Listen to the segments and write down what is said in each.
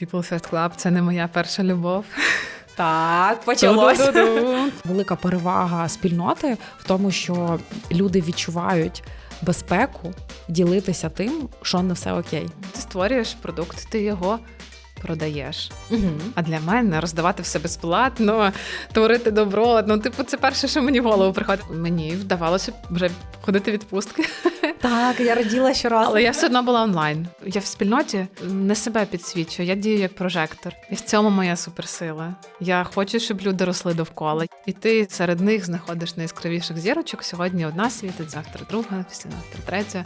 People First Club – це не моя перша любов. Так, почалося. Велика перевага спільноти в тому, що люди відчувають безпеку ділитися тим, що не все окей. Ти створюєш продукт, ти його продаєш. Угу. А для мене роздавати все безплатно, творити добро. Ну, типу, це перше, що мені в голову приходить. Мені вдавалося вже ходити відпустки, Так, я раділа щоразу. але я все одно була онлайн. Я в спільноті не себе підсвічую, я дію як прожектор. І в цьому моя суперсила. Я хочу, щоб люди росли довкола. І ти серед них знаходиш найяскравіших зірочок. Сьогодні одна світить, завтра друга, післязавтра третя.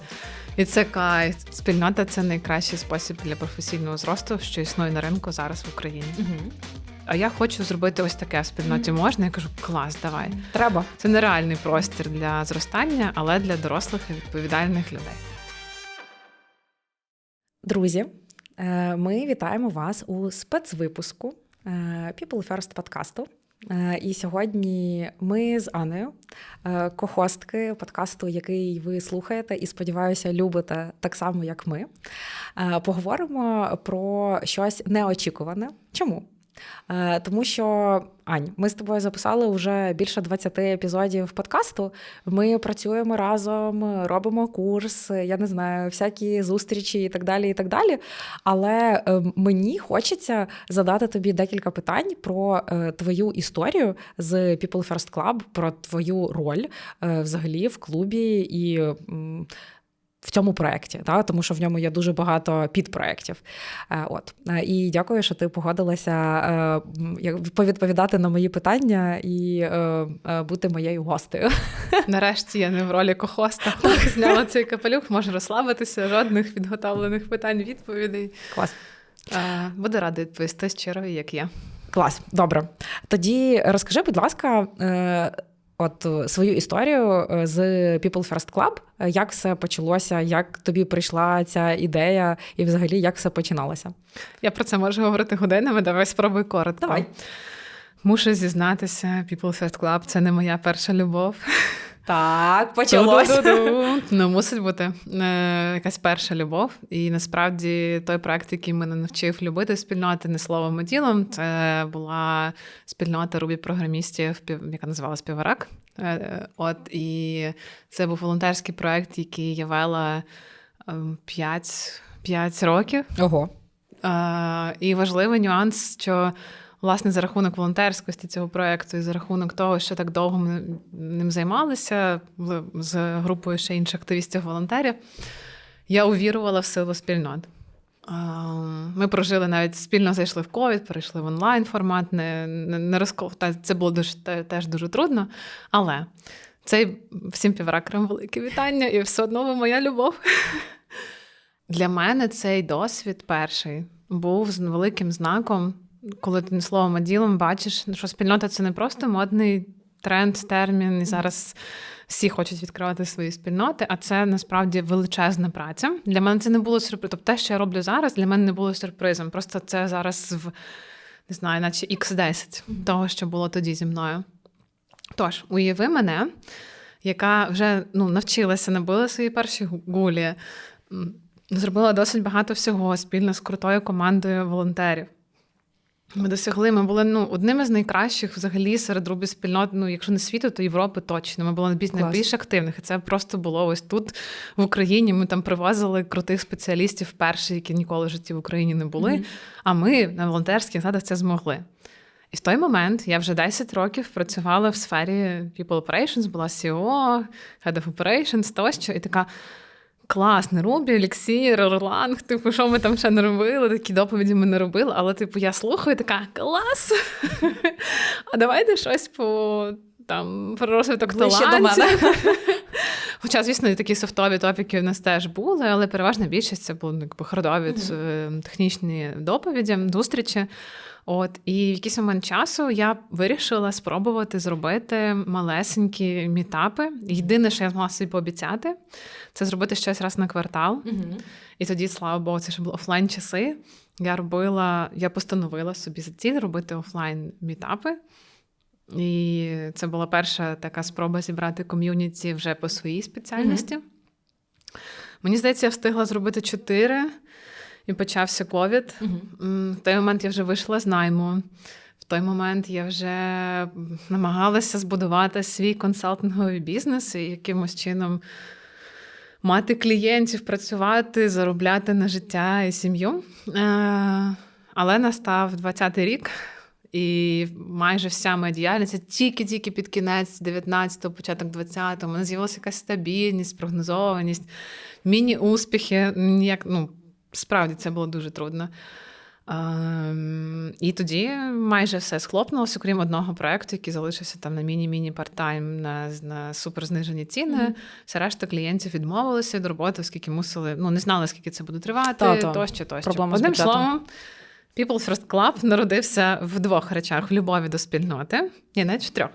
І це кайф. Спільнота це найкращий спосіб для професійного зросту, що існує на ринку зараз в Україні. Угу. А я хочу зробити ось таке в спільноті. Можна? Я кажу, клас, давай. Треба. Це нереальний простір для зростання, але для дорослих і відповідальних людей. Друзі, е, ми вітаємо вас у спецвипуску е, People First подкасту. Е, І сьогодні ми з Анею, е, кохостки подкасту, який ви слухаєте, і сподіваюся, любите так само, як ми. е, Поговоримо про щось неочікуване. Чому? Е, Тому що, Ань, ми з тобою записали вже більше 20 епізодів подкасту. Ми працюємо разом, робимо курс, я не знаю, всякі зустрічі і так далі. і так далі. Але е, мені хочеться задати тобі декілька питань про е, твою історію з People First Club, про твою роль взагалі в клубі і. В цьому проєкті, та? тому що в ньому є дуже багато підпроєктів. Е, От. Е, І дякую, що ти погодилася е, повідповідати на мої питання і бути моєю гостею. Нарешті я не в ролі кохоста. Зняла цей капелюх, можу розслабитися, жодних підготовлених питань, відповідей. Клас. Буду рада відповісти щиро, як є. Клас, добре. Тоді розкажи, будь ласка, от е, свою історію е, з People First Club. Е, Як все почалося, як тобі прийшла ця ідея, і взагалі як все починалося? Я про це можу говорити годинами. Давай спробуй коротко. Давай. Мушу зізнатися, People First Club – це не моя перша любов. Так, Ту-ду-ду-ду. Ну, мусить бути е, якась перша любов. І насправді той проект, який мене навчив любити спільноти не словом, а ділом, це була спільнота рубі програмістів, яка називалась Піварак. Е, е, От і це був волонтерський проект, який я вела 5, 5 років. Ого. Е, І важливий нюанс, що власне за рахунок волонтерськості цього проекту і за рахунок того, що так довго ми ним займалися з групою ще інших активістів-волонтерів, я увірувала в силу спільнот. Ми прожили навіть спільно зайшли в ковід, перейшли в онлайн формат, не, не, розкол... Це було дуже, теж дуже трудно. Але цей всім півракерам велике вітання, і все одно ви моя любов. Для мене цей досвід перший був з великим знаком, коли ти не словом, а ділом бачиш, що спільнота це не просто модний тренд, термін, і зараз всі хочуть відкривати свої спільноти, а це насправді величезна праця. Для мене це не було сюрпризом. Тобто те, що я роблю зараз, для мене не було сюрпризом. Просто це зараз в не знаю, наче X10 того, що було тоді зі мною. Тож, уяви мене, яка вже ну, навчилася, набила свої перші гулі, зробила досить багато всього спільно з крутою командою волонтерів. Ми досягли, ми були ну, одними з найкращих взагалі серед рубі спільнот, ну, якщо не світу, то Європи точно. Ми були найбільш, найбільш активних. І це просто було ось тут, в Україні. Ми там привозили крутих спеціалістів вперше, які ніколи в житті в Україні не були. Мгм. А ми на волонтерських засадах це змогли. І в той момент я вже 10 років працювала в сфері People Operations, була CEO, Head of Operations тощо, і така. Класний Рубі, Еліксір, Орланг, типу, що ми там ще не робили, такі доповіді ми не робили, але, типу, я слухаю, така клас. А давайте щось по там про розвиток талантів. Хоча, звісно, і такі софтові топіки в нас теж були, але переважна більшість це були ну, якби хардові е, технічні доповіді, зустрічі. От і в якийсь момент часу я вирішила спробувати зробити малесенькі мітапи. Єдине, що я змогла собі пообіцяти, це зробити щось раз на квартал. І тоді, слава Богу, це ще були офлайн часи. Я робила, я постановила собі за ціль робити офлайн мітапи. І це була перша така спроба зібрати ком'юніті вже по своїй спеціальності. Мені здається, я встигла зробити чотири. І почався ковід. М, В той момент я вже вийшла з найму. В той момент я вже намагалася збудувати свій консалтинговий бізнес і якимось чином мати клієнтів, працювати, заробляти на життя і сім'ю. Е, Але настав 20-й рік, і майже вся моя діяльність тільки-тільки під кінець 19-го, початок 20-го, у мене з'явилася якась стабільність, прогнозованість, міні-успіхи. Ніяк, ну, справді це було дуже трудно. Ем, і тоді майже все схлопнулося, окрім одного проєкту, який залишився там на міні-міні парт-тайм на, на суперзнижені ціни. Мгм. Все решта клієнтів відмовилися від роботи, оскільки мусили, ну не знали, скільки це буде тривати, Та-та. тощо, тощо. Проблема Одним словом, People First Club народився в двох речах: в любові до спільноти, ні, навіть в трьох,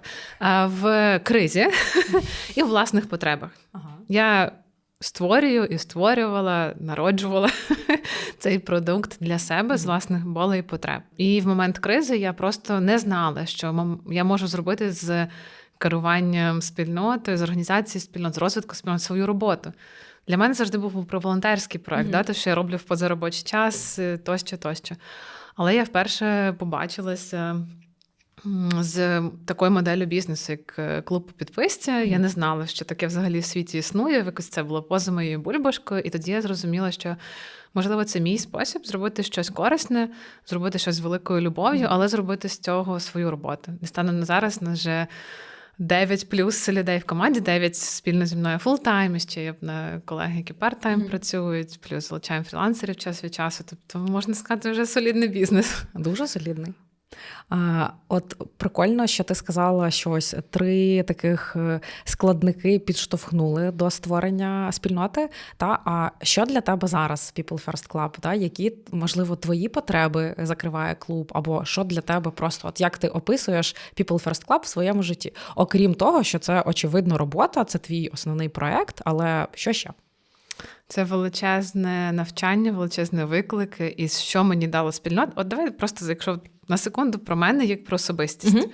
в кризі і в власних потребах. Ага. Я створюю і створювала, народжувала цей продукт для себе з власних болей і потреб. І в момент кризи я просто не знала, що я можу зробити з керуванням спільноти, з організації спільнот, з розвитку спільнот свою роботу. Для мене завжди був про волонтерський проект, Мгм. да, те, що я роблю в позаробочий час, е, тощо, тощо. Але я вперше побачилася з такою моделлю бізнесу, як е, клуб по підписці. Я не знала, що таке взагалі в світі існує. Якось це було поза моєю бульбашкою. І тоді я зрозуміла, що можливо це мій спосіб зробити щось корисне, зробити щось з великою любов'ю, але зробити з цього свою роботу. І станом на зараз нас вже 9 плюс людей в команді, 9 спільно зі мною фултайм, і ще є на колеги, які парт-тайм Мгм. працюють, плюс залучаємо фрілансерів час від часу. Тобто, можна сказати, вже солідний бізнес. Дуже солідний. От прикольно, що ти сказала, що ось три таких е, складники підштовхнули до створення спільноти. Та а що для тебе зараз People First Club? Та які можливо твої потреби закриває клуб, або що для тебе просто от як ти описуєш People First Club в своєму житті? Окрім того, що це очевидно робота, це твій основний проект, але що ще? Це величезне навчання, величезний виклик. І що мені дало спільнота? От давай просто, якщо на секунду про мене як про особистість, Мгм.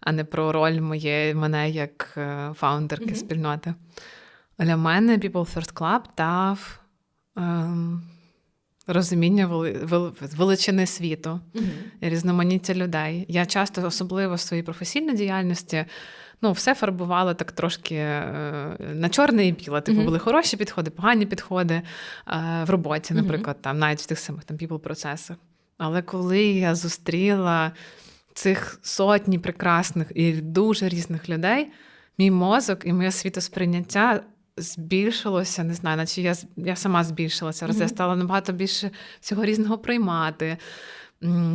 а не про роль моє, мене як е, фаундерки Мгм. спільноти. Для мене People First Club дав ем, розуміння вели- вел- величини світу, різноманіття людей. Я часто, особливо в своїй професійній діяльності, ну, все фарбувала так трошки е, на чорне і біле. Типу, Мгм. були хороші підходи, погані підходи е, в роботі, наприклад, там, навіть в тих самих там people процесах. Але коли я зустріла цих сотні прекрасних і дуже різних людей, мій мозок і моє світосприйняття збільшилося, не знаю, наче я, я сама збільшилася. Раз я стала набагато більше всього різного приймати.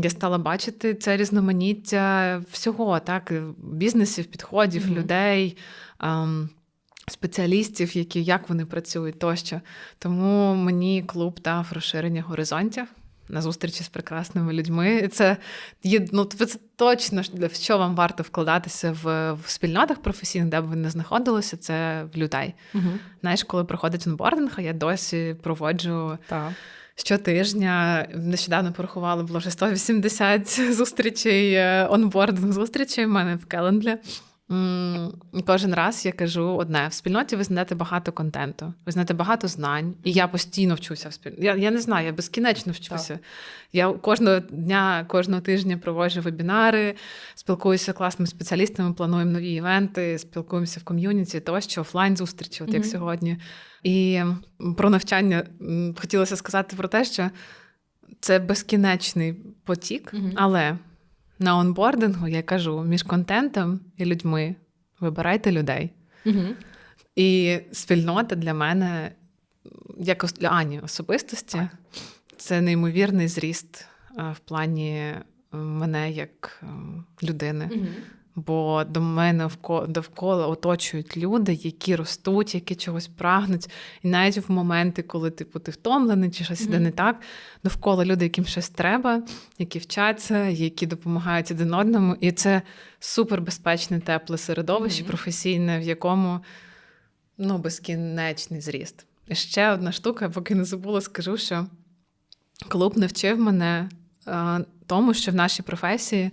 Я стала бачити це різноманіття всього, так, бізнесів, підходів, Мгм. людей. ем, Спеціалістів, які як вони працюють тощо. Тому мені клуб дав розширення горизонтів на зустрічі з прекрасними людьми. Це є ну, це точно в що вам варто вкладатися в, в спільнотах професійних, де б ви не знаходилися, це в людей. Угу. Знаєш, коли проходить онбординг, а я досі проводжу Так. щотижня. Нещодавно порахувала, було вже 180 зустрічей, е, онбординг зустрічей в мене в календлі. Кожен раз я кажу одне: в спільноті ви знаєте багато контенту, ви знаєте багато знань, і я постійно вчуся в спільноті. Я, я не знаю, я безкінечно вчуся. Я кожного дня, кожного тижня проводжу вебінари, спілкуюся з класними спеціалістами, плануємо нові івенти, спілкуємося в ком'юніті, тощо, офлайн зустрічі, от як Мгм. сьогодні. І про навчання хотілося сказати про те, що це безкінечний потік, Мгм. але на онбордингу я кажу між контентом і людьми вибирайте людей. Угу. І спільнота для мене, як для Ані особистості, Так. це неймовірний зріст е, в плані е, мене як е, людини. Угу. Бо до мене довкола оточують люди, які ростуть, які чогось прагнуть. І навіть в моменти, коли типу, ти втомлений чи щось іде Мгм. не так, довкола люди, яким щось треба, які вчаться, які допомагають один одному. І це супербезпечне, тепле середовище Мгм. професійне, в якому ну, безкінечний зріст. І ще одна штука, поки не забула, скажу, що клуб навчив мене е, тому, що в нашій професії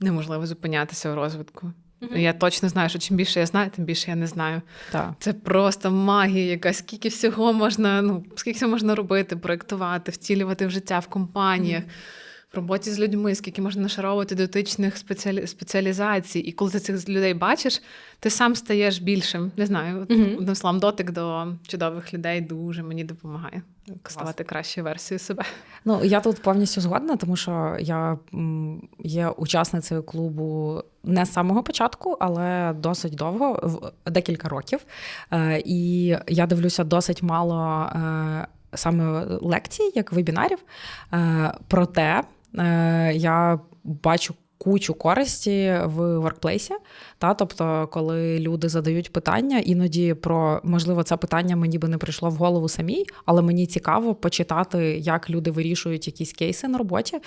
неможливо зупинятися в розвитку. І Я точно знаю, що чим більше я знаю, тим більше я не знаю. Так. Це просто магія, яка скільки всього можна, ну скільки всього можна робити, проектувати, втілювати в життя в компаніях. В роботі з людьми, скільки можна нашаровувати дотичних спеціалі... спеціалізацій. І коли ти цих людей бачиш, ти сам стаєш більшим. Не знаю, одним словом, дотик до чудових людей дуже мені допомагає ставати кращою версією себе. Ну, я тут повністю згодна, тому що я є учасницею клубу не з самого початку, але досить довго, в- декілька років. Е, І я дивлюся досить мало е, саме лекцій, як вебінарів. Е, Проте я бачу. Кучу користі в воркплейсі, та тобто, коли люди задають питання, іноді про можливо це питання мені би не прийшло в голову самій, але мені цікаво почитати, як люди вирішують якісь кейси на роботі.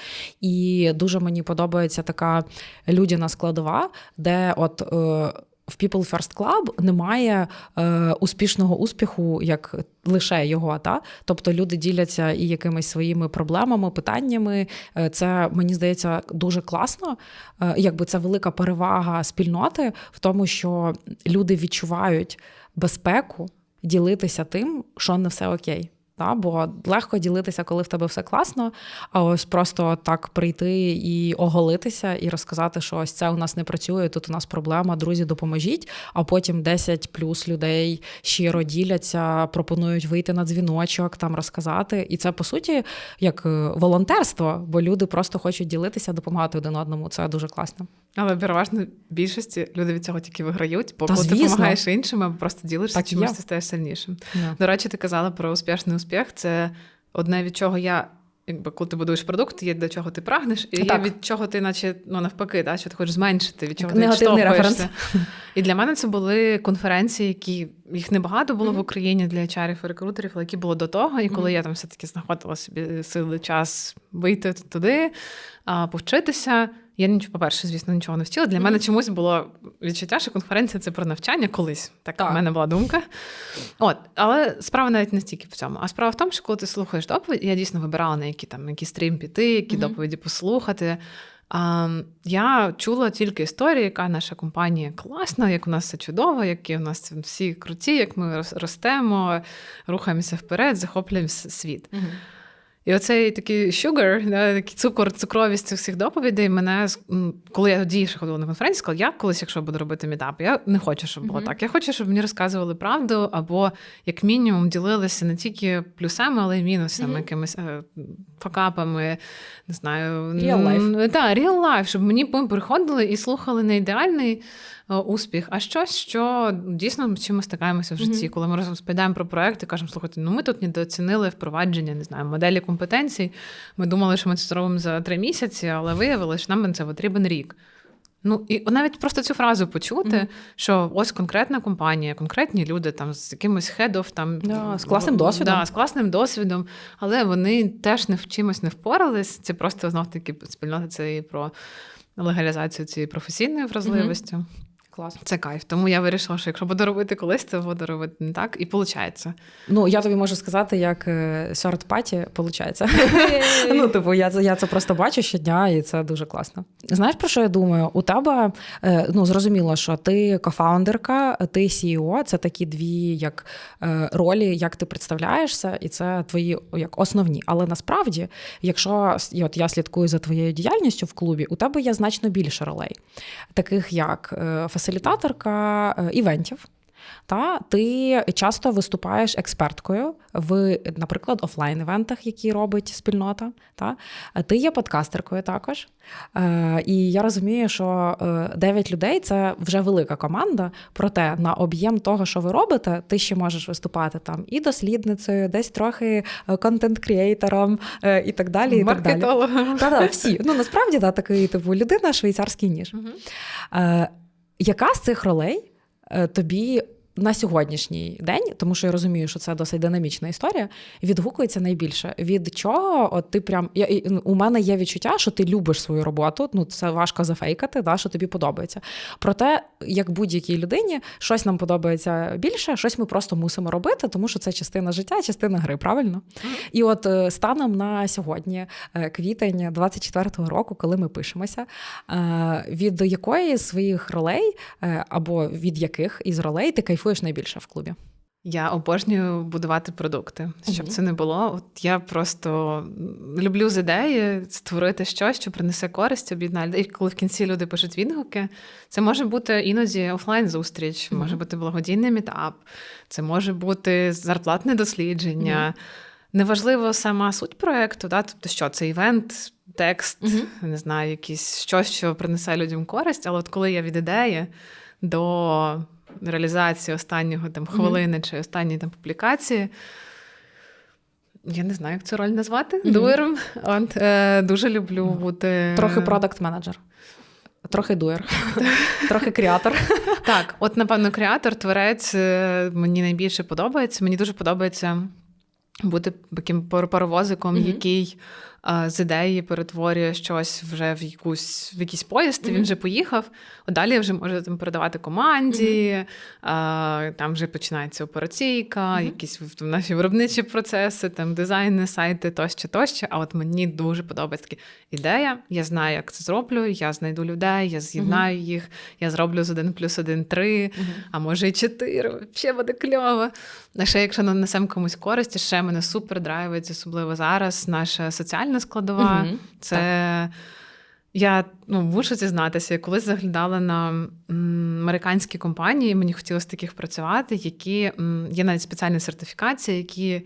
І дуже мені подобається така людяна складова, де от. Е, в People First Club немає е, успішного успіху, як лише його. Та? Тобто люди діляться і якимись своїми проблемами, питаннями. Е, це мені здається дуже класно. Е, якби це велика перевага спільноти в тому, що люди відчувають безпеку ділитися тим, що не все окей. Та, бо легко ділитися, коли в тебе все класно, а ось просто так прийти і оголитися, і розказати, що ось це у нас не працює, тут у нас проблема, друзі, допоможіть. А потім 10 плюс людей щиро діляться, пропонують вийти на дзвіночок, там розказати. І це по суті як е, волонтерство, бо люди просто хочуть ділитися, допомагати один одному. Це дуже класно. Але переважно більшості люди від цього тільки виграють, бо Та, коли ти допомагаєш іншим, або просто ділишся, Так чимось ти стаєш сильнішим. Yeah. До речі, ти казала про успішний успіх. Це одне від чого я. Якби коли ти будуєш продукт, є до чого ти прагнеш, і є від чого ти, наче ну навпаки, да, що ти хочеш зменшити, від чого ти Негативний відштовхуєшся. І для мене це були конференції, які їх небагато було в Україні для HR і рекрутерів, але які було до того. І коли Мгм. я там все-таки знаходила собі сили, час вийти туди, повчитися. Я нічого, по-перше, звісно, нічого не вчила. Для Мгм. мене чомусь було відчуття, що конференція це про навчання колись. Так, Так. в мене була думка. От, але справа навіть не стільки в цьому. А справа в тому, що коли ти слухаєш доповідь, я дійсно вибирала на які там які стрім піти, які Мгм. доповіді послухати. А, я чула тільки історію, яка наша компанія класна, як у нас все чудово, які у нас всі круті, як ми рос- ростемо, рухаємося вперед, захоплюємо світ. І оцей такий sugar, да, такий цукор, цукровість цих всіх доповідей мене коли я тоді ще ходила на конференцію, сказала, я колись, якщо буду робити мітап, я не хочу, щоб було Мгм. так. Я хочу, щоб мені розказували правду, або як мінімум ділилися не тільки плюсами, але й мінусами, Мгм. якимись е, факапами, не знаю, Real life. Так, real life, щоб мені приходили і слухали не ідеальний успіх, а щось, що дійсно чим ми стикаємося в житті. Мгм. Коли ми розповідаємо про проект і кажемо, слухайте, ну ми тут недооцінили впровадження, не знаю, моделі компетенцій. Ми думали, що ми це зробимо за три місяці, але виявилося, що нам на це потрібен рік. Ну і навіть просто цю фразу почути, Мгм. що ось конкретна компанія, конкретні люди там з якимось хедов, там Да, з класним досвідом. Да, з класним досвідом, але вони теж не в чимось не впорались. Це просто знов таки спільнота це і про легалізацію цієї професійної вразливості. Клас. Це кайф. Тому я вирішила, що якщо буду робити колись, то буду робити не так. І виходить. Ну, я тобі можу сказати, як сорт паті виходить. Ну, типу, я це я це просто бачу щодня, і це дуже класно. Знаєш, про що я думаю? У тебе е, ну зрозуміло, що ти кофаундерка, ти CEO, це такі дві як е, ролі, як ти представляєшся, і це твої як основні. Але насправді, якщо і от я слідкую за твоєю діяльністю в клубі, у тебе є значно більше ролей, таких як е, фасилітаторка е, івентів. Та ти часто виступаєш експерткою в, наприклад, офлайн-івентах, які робить спільнота. Та ти є подкастеркою також. Е, і я розумію, що 9 людей це вже велика команда. Проте на об'єм того, що ви робите, ти ще можеш виступати там і дослідницею, десь трохи контент-кріейтором е, і так далі. І так далі. Та-та, всі. Ну насправді да, такий типу людина, швейцарський ніж. Мгм. Яка з цих ролей е, тобі на сьогоднішній день, тому що я розумію, що це досить динамічна історія, відгукується найбільше. Від чого от ти прям я, ну, у мене є відчуття, що ти любиш свою роботу. Ну це важко зафейкати, да, що тобі подобається. Проте, як будь-якій людині, щось нам подобається більше, щось ми просто мусимо робити, тому що це частина життя, частина гри, правильно? І от е, станом на сьогодні, е, квітень 24-го року, коли ми пишемося, е, від якої з своїх ролей або від яких із ролей ти кайфуєш найбільше в клубі? Я обожнюю будувати продукти, щоб Мгм. це не було. От я просто люблю з ідеї створити щось, що принесе користь, об'єднає. І коли в кінці люди пишуть відгуки, це може бути іноді офлайн зустріч, Мгм. може бути благодійний мітап, це може бути зарплатне дослідження. Неважливо сама суть проекту, да? тобто, що це івент, текст, не знаю, якісь щось, що принесе людям користь. Але от коли я від ідеї до реалізації останнього там хвилини чи останньої там публікації. Я не знаю, як цю роль назвати Мгм. дуером. От е, дуже люблю бути Трохи продакт менеджер трохи дуєр, трохи креатор. Так, от напевно, креатор, творець е, мені найбільше подобається. Мені дуже подобається бути таким пар- паровозиком, Мгм. який е, з ідеї перетворює щось вже в якусь в якийсь поїзд, і він вже поїхав. От далі вже можу там передавати команді, е, там вже починається операційка, якісь в- наші виробничі процеси, там дизайни, сайти тощо, тощо. А от мені дуже подобається такі ідея. Я знаю, як це зроблю. Я знайду людей, я з'єднаю їх, я зроблю з один плюс один три а може і чотири. Ще буде кльово. А ще якщо нанесемо комусь користь, ще мене супер драйвить, особливо зараз, наша соціальна складова. Мгм. Це я ну, мушу зізнатися, я колись заглядала на американські компанії, мені хотілося таких працювати, які є навіть спеціальна сертифікація, які.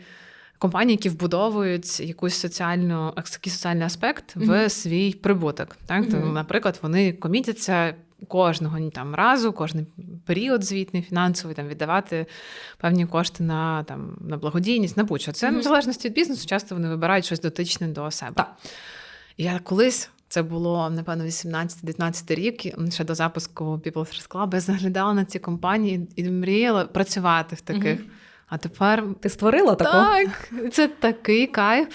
Компанії, які вбудовують якусь соціальну який соціальний аспект в Мгм. свій прибуток. Так? То, Мгм. наприклад, вони комітяться кожного там разу, кожен період звітний, фінансовий, там віддавати певні кошти на там на благодійність, на будь-що. Це Мгм. в залежності від бізнесу, часто вони вибирають щось дотичне до себе. Так. Я колись. Це було, напевно, 18-19 рік, ще до запуску People First Club, я заглядала на ці компанії і мріяла працювати в таких. Мгм. А тепер Ти створила таку? так, це такий кайф.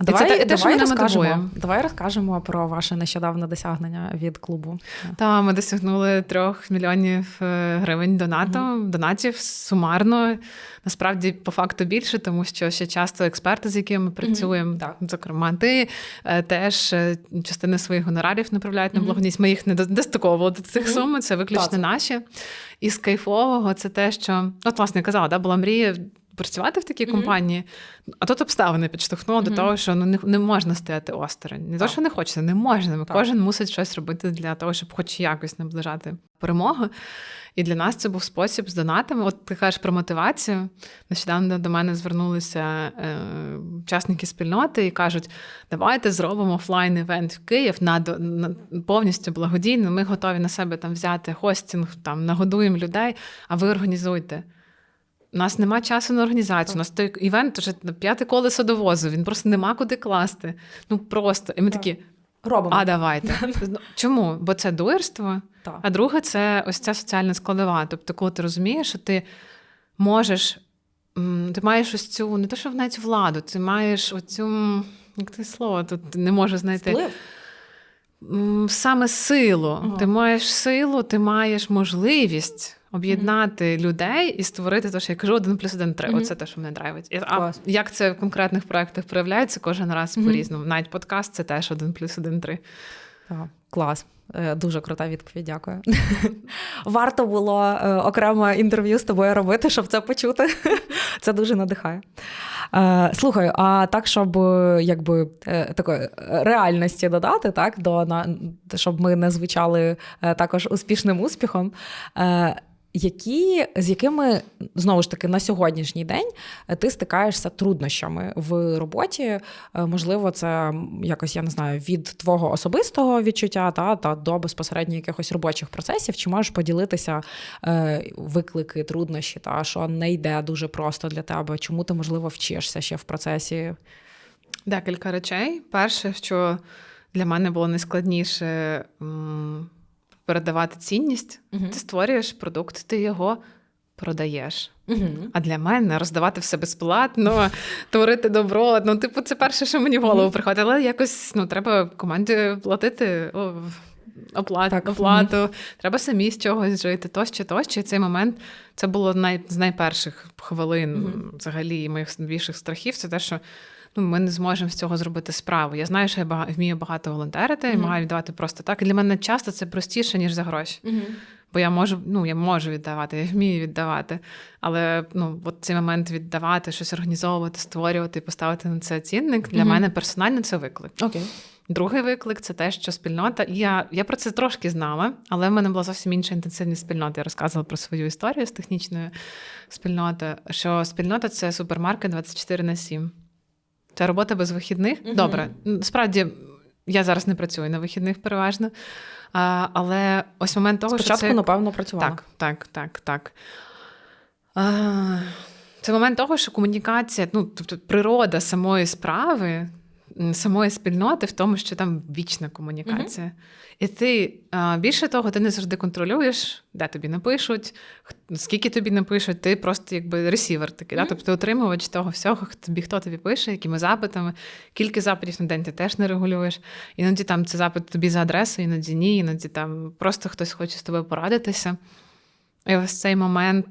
І це Давай, давай, розкажемо, давай розкажемо про ваше нещодавне досягнення від клубу. Та ми досягнули трьох мільйонів е, гривень донату, донатів сумарно. Насправді, по факту більше, тому що ще часто експерти, з якими ми працюємо, Так. зокрема, ти е, теж е, частини своїх гонорарів направляють на Мгм. благодійність. Ми їх не до- достиковували до цих сум, це виключно Так. наші. І з кайфового це те, що от, власне, я казала, да, була мрія. Працювати в такій компанії, а тут обставини підштовхнули Мгм. до того, що ну не, не можна стояти осторонь. Не то, що не хочеться, не можна. Так. Кожен мусить щось робити для того, щоб хоч якось наближати перемогу. І для нас це був спосіб з донатами. От ти кажеш про мотивацію. Нещодавно до мене звернулися е, учасники спільноти і кажуть: давайте зробимо офлайн івент в Київ на, на повністю благодійно. Ми готові на себе там взяти хостінг, там нагодуємо людей, а ви організуйте. У нас нема часу на організацію. У нас той івент вже на п'яте колесо довозу. Він просто нема куди класти. Ну просто. І ми Так. такі, Робимо. а давайте. Ну, Чому? Бо це дуерство. Так. А друге, це ось ця соціальна складова. Тобто, коли ти розумієш, що ти можеш, ти маєш ось цю, не то, що навіть владу, ти маєш оцю, як це слово, тут не можу знайти. Вплив? Саме силу. Ага. Ти маєш силу, ти маєш можливість об'єднати людей і створити те, що я кажу, один плюс один три. Мгм. Оце те, що мене драйвить. І- А Клас. як це в конкретних проєктах проявляється, кожен раз Мгм. по-різному. Навіть подкаст це теж один плюс один три. Так, клас. Е, Дуже крута відповідь, дякую. Варто було е, окреме інтерв'ю з тобою робити, щоб це почути. Це дуже надихає. Е, Слухай, а так, щоб якби такої реальності додати, так, до щоб ми не звучали також успішним успіхом. Які, з якими знову ж таки на сьогоднішній день е, ти стикаєшся труднощами в роботі? Е, Можливо, це якось я не знаю від твого особистого відчуття та, та до безпосередньо якихось робочих процесів. Чи можеш поділитися е, виклики, труднощі, та що не йде дуже просто для тебе? Чому ти можливо вчишся ще в процесі? Декілька речей. Перше, що для мене було найскладніше передавати цінність. Мгм. Ти створюєш продукт, ти його продаєш. Угу. А для мене роздавати все безплатно, творити добро. Ну, типу, це перше, що мені в голову приходить. Але якось ну, треба команді платити о, оплат, Так. оплату, треба самі з чогось жити, тощо, тощо. І цей момент це було най, з найперших хвилин взагалі моїх найбільших страхів. Це те, що. Ну, ми не зможемо з цього зробити справу. Я знаю, що я бага- вмію багато волонтерити і Мгм. маю віддавати просто так. І для мене часто це простіше, ніж за гроші. Угу. Бо я можу, ну я можу віддавати, я вмію віддавати. Але ну, от цей момент віддавати, щось організовувати, створювати, поставити на це цінник для Мгм. мене персонально це виклик. Окей. Другий виклик це те, що спільнота. Я, я про це трошки знала, але в мене була зовсім інша інтенсивність спільноти. Я розказувала про свою історію з технічною спільнотою. Що спільнота це супермаркет 24 на 7. Це робота без вихідних. Мгм. Добре, справді я зараз не працюю на вихідних переважно. А, але ось момент того, Спочатку, що це... напевно, працювала. Так, так, так, так. А, це момент того, що комунікація, ну, тобто природа самої справи, самої спільноти в тому, що там вічна комунікація. І ти більше того, ти не завжди контролюєш, де тобі напишуть, скільки тобі напишуть, ти просто якби ресівер такий, да? Тобто отримувач того всього, тобі хто тобі пише, якими запитами, кількість запитів на день ти теж не регулюєш. Іноді там це запит тобі за адресою, іноді ні, іноді там просто хтось хоче з тобою порадитися. І ось цей момент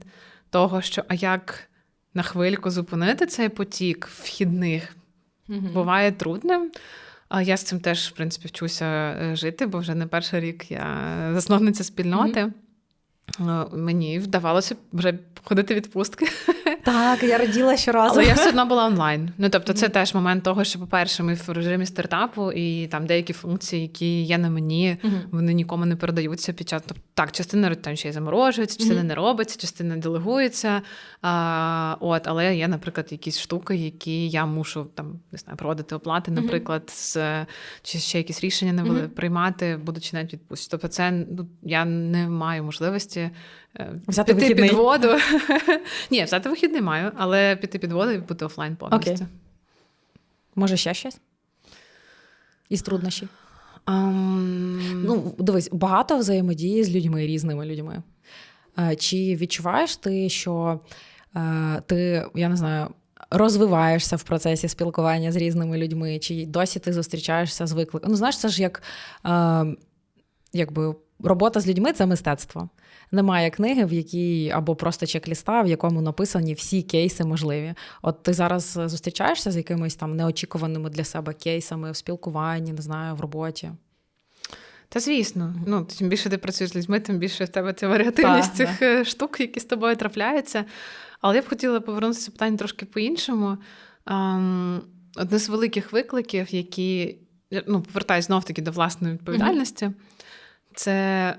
того, що а як на хвильку зупинити цей потік вхідних, Мгм. буває трудним. А я з цим теж, в принципі, вчуся е, жити, бо вже не перший рік я засновниця спільноти. Е, Мені вдавалося вже ходити відпустки, Так, я раділа щоразу. але я все одно була онлайн. Ну тобто, це теж момент того, що, по-перше, ми в режимі стартапу, і там деякі функції, які є на мені, вони нікому не передаються під час. Тобто, так, частина там ще й заморожується, частина не робиться, частина делегується. А, от, але є, наприклад, якісь штуки, які я мушу там не знаю, проводити оплати, наприклад, з, чи ще якісь рішення не приймати, будучи навіть відпустці. Тобто, це ну, я не маю можливості. Е, Взяти піти вихідний. під воду. Ні, взяти вихідний маю, але піти під воду і бути офлайн повністю. Окей. Може, ще щось? Із труднощів? Ам, Ну, дивись, багато взаємодії з людьми, різними людьми. Е, Чи відчуваєш ти, що е, ти, я не знаю, розвиваєшся в процесі спілкування з різними людьми, чи досі ти зустрічаєшся з викликом? Ну, знаєш, це ж як е, якби робота з людьми це мистецтво. Немає книги, в якій або просто чек-ліста, в якому написані всі кейси можливі. От ти зараз зустрічаєшся з якимись там неочікуваними для себе кейсами в спілкуванні, не знаю, в роботі. Та звісно, ну тим більше ти працюєш з людьми, тим більше в тебе ця варіативність цих е, штук, які з тобою трапляються. Але я б хотіла повернутися питання трошки по-іншому. Одне з великих викликів, які ну, повертаюсь знов таки до власної відповідальності, це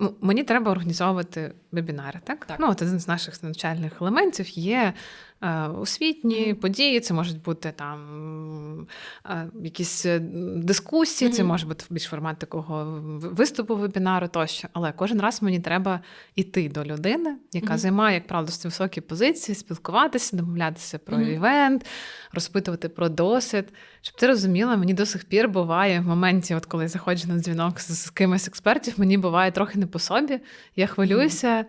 ну, мені треба організовувати вебінари. Так? Так. Ну, от один з наших навчальних елементів є освітні події, це можуть бути там е, якісь е, дискусії, це може бути більш формат такого виступу вебінару тощо. Але кожен раз мені треба йти до людини, яка займає, як правило, високі позиції, спілкуватися, домовлятися про івент, розпитувати про досвід. Щоб ти розуміла, мені до сих пір буває в моменті, от коли я заходжу на дзвінок з, з кимось експертів, мені буває трохи не по собі. Я хвилююся.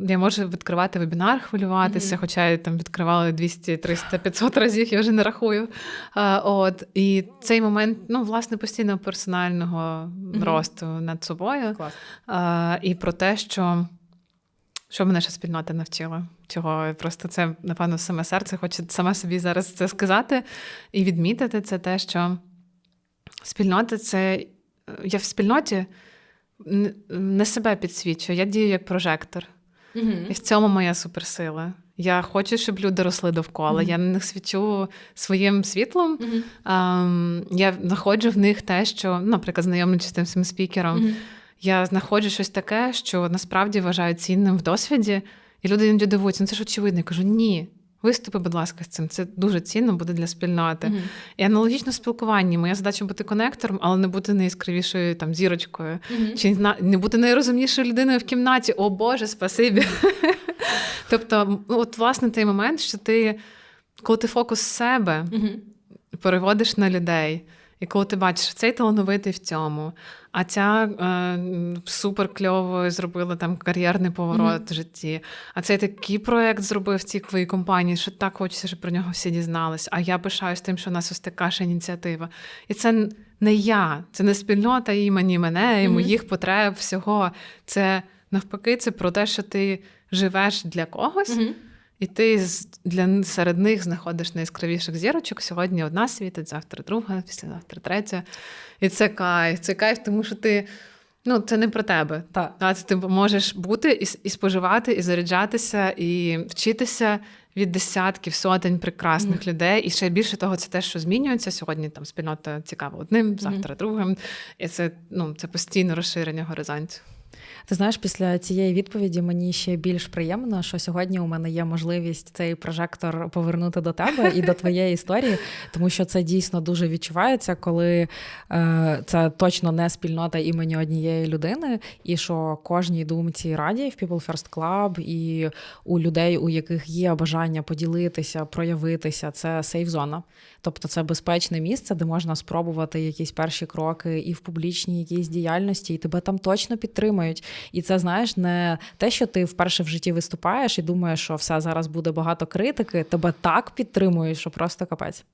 Я можу відкривати вебінар, хвилюватися, Мгм. хоча я там відкривала 200, 300, 500 разів, я вже не рахую. А, от, і цей момент, ну, власне, постійного персонального росту над собою. Клас. А, і про те, що, що мене ще спільнота навчила. Чого просто це, напевно, саме серце хоче саме собі зараз це сказати і відмітити, це те, що спільнота це. Я в спільноті не себе підсвічую, я дію як прожектор. І в цьому моя суперсила. Я хочу, щоб люди росли довкола. Мгм. Я на них свічу своїм світлом. Ам, я знаходжу в них те, що, наприклад, знайомлюючись з тим своїм спікером, я знаходжу щось таке, що насправді вважаю цінним в досвіді, і люди іноді дивуються, ну це ж очевидно. Я кажу, ні. Виступи, будь ласка, з цим. Це дуже цінно буде для спільноти. І аналогічно спілкуванні. Моя задача бути конектором, але не бути найяскравішою там зірочкою. Чи не бути найрозумнішою людиною в кімнаті. О Боже, спасибі. тобто, ну, от власне той момент, що ти, коли ти фокус себе переводиш на людей, І коли ти бачиш, цей талановитий в цьому, а ця е, супер кльово зробила там кар'єрний поворот Мгм. в житті, а цей такий проект зробив в цій твоїй компанії, що так хочеться, щоб про нього всі дізнались. А я пишаюсь тим, що у нас ось така ж ініціатива. І це не я, це не спільнота імені мене, і Мгм. моїх потреб, всього. Це навпаки, це про те, що ти живеш для когось. І ти для серед них знаходиш найяскравіших зірочок. Сьогодні одна світить, завтра друга, післязавтра третя. І це кайф. Це кайф, тому що ти. Ну, це не про тебе. Так. Та, це ти можеш бути і, і споживати, і заряджатися, і вчитися від десятків, сотень прекрасних людей. І ще більше того, це те, що змінюється. Сьогодні там спільнота цікава одним, завтра другим. І це, ну, це постійне розширення горизонтів. Ти знаєш, після цієї відповіді мені ще більш приємно, що сьогодні у мене є можливість цей прожектор повернути до тебе і до твоєї історії, тому що це дійсно дуже відчувається, коли е, це точно не спільнота імені однієї людини, і що кожній думці раді в People First Club і у людей, у яких є бажання поділитися, проявитися, це сейф-зона. Тобто це безпечне місце, де можна спробувати якісь перші кроки і в публічній якійсь діяльності, і тебе там точно підтримають. І це знаєш не те, що ти вперше в житті виступаєш і думаєш, що все зараз буде багато критики. Тебе так підтримують, що просто капець.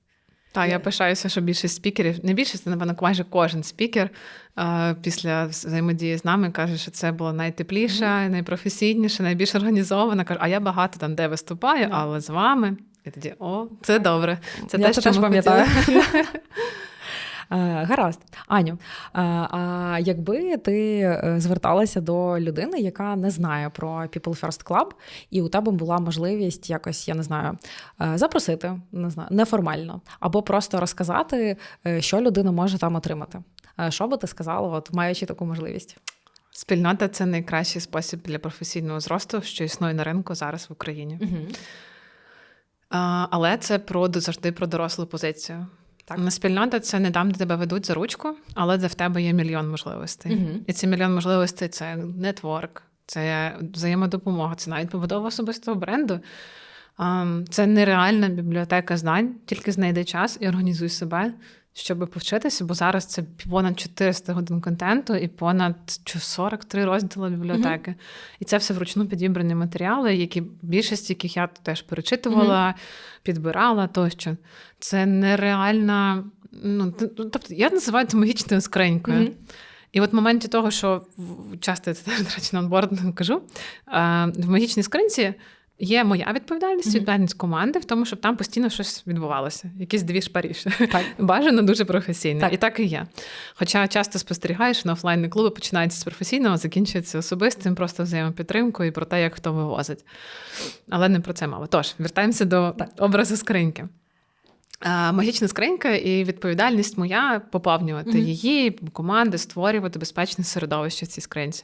Так, я пишаюся, що більшість спікерів, не більшість, напевно, майже кожен спікер е, після взаємодії з нами каже, що це було найтепліше, найпрофесійніше, найбільш організовано. Каже, а я багато там де виступаю, але з вами. І тоді, о, це добре. Це Я те, що теж ми пам'ятаю. Е, Гаразд, Аню. е, А якби ти е, зверталася до людини, яка не знає про People First Club, і у тебе була можливість якось, я не знаю, запросити, не знаю, неформально, або просто розказати, що людина може там отримати. Що би ти сказала, от маючи таку можливість? Спільнота це найкращий спосіб для професійного зросту, що існує на ринку зараз в Україні. А, але це про завжди про дорослу позицію. Так. На спільнота це не там, де тебе ведуть за ручку, але де в тебе є мільйон можливостей. Угу. І ці мільйон можливостей це нетворк, це взаємодопомога, це навіть побудова особистого бренду. Це нереальна бібліотека знань, тільки знайди час і організуй себе, щоб повчитися, бо зараз це понад 400 годин контенту і понад 43 розділи бібліотеки. І це все вручну підібрані матеріали, які більшість яких я теж перечитувала, підбирала тощо. Це нереальна. Ну, тобто, я називаю це магічною скринькою. Мгм. І от в моменті того, що часто я це теж, до речі, на онбордингу кажу, е, в магічній скринці є моя відповідальність, Мгм. відповідальність команди в тому, щоб там постійно щось відбувалося, якісь дві шпаріші. Так. Бажано дуже професійно. Так. І так і є. Хоча часто спостерігаєш, що на офлайні клуби починаються з професійного, закінчується особистим, просто взаємопідтримкою і про те, як хто вивозить. Але не про це мало. Тож, вертаємося до Так. образу скриньки. А, Магічна скринька і відповідальність моя поповнювати Мгм. її, команди, створювати безпечне середовище в цій скринці.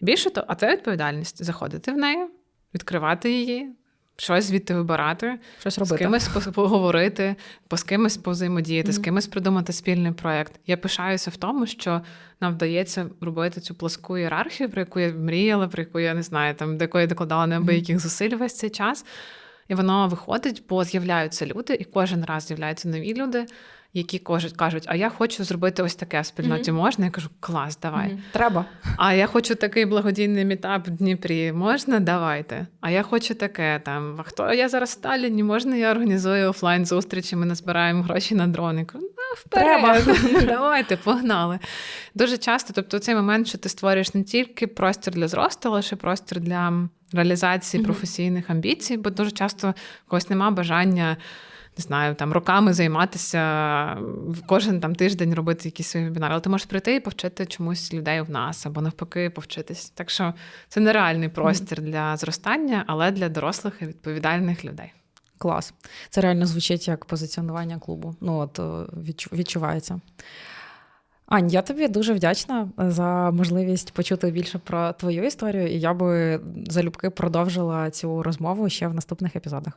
Більше того, а це відповідальність заходити в неї, відкривати її, щось звідти вибирати, Щось з кимось поговорити, по з кимось повзаємодіяти, з кимось придумати спільний проєкт. Я пишаюся в тому, що нам вдається робити цю пласку ієрархію, про яку я мріяла, про яку я не знаю, там до якої докладала неабияких зусиль весь цей час. І воно виходить, бо з'являються люди, і кожен раз з'являються нові люди, які кажуть, кажуть, а я хочу зробити ось таке в спільноті. Можна? Я кажу, клас, давай. Мгм. Треба. А я хочу такий благодійний мітап в Дніпрі. Можна? Давайте. А я хочу таке там. А хто я зараз в Талліні? Можна я організую офлайн зустрічі? Ми назбираємо гроші на дрони. Кажу, «Ну, вперед. Давайте, погнали. Дуже часто, тобто, цей момент, що ти створюєш не тільки простір для зросту, але ще простір для реалізації Мгм. професійних амбіцій, бо дуже часто когось нема бажання. Не знаю, там роками займатися кожен там тиждень робити якісь свої вебінари, але ти можеш прийти і повчити чомусь людей в нас або навпаки повчитись. Так що це нереальний простір для зростання, але для дорослих і відповідальних людей. Клас. Це реально звучить як позиціонування клубу. Ну, от е, відчувається. Ань, я тобі дуже вдячна за можливість почути більше про твою історію, і я би залюбки продовжила цю розмову ще в наступних епізодах.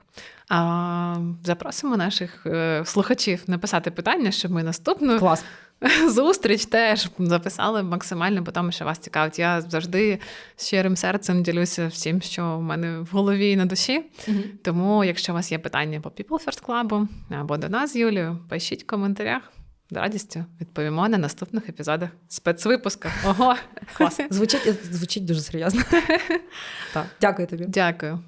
А, запросимо наших е, слухачів написати питання, щоб ми наступну Клас. зустріч теж записали максимально, бо тому що вас цікавить. Я завжди щирим серцем ділюся всім, що в мене в голові і на душі. Тому, якщо у вас є питання по People First Club або до нас з Юлією, пишіть в коментарях. З радістю відповімо на наступних епізодах спецвипуска. Ого, клас. Звучить, звучить дуже серйозно. Так, дякую тобі. Дякую.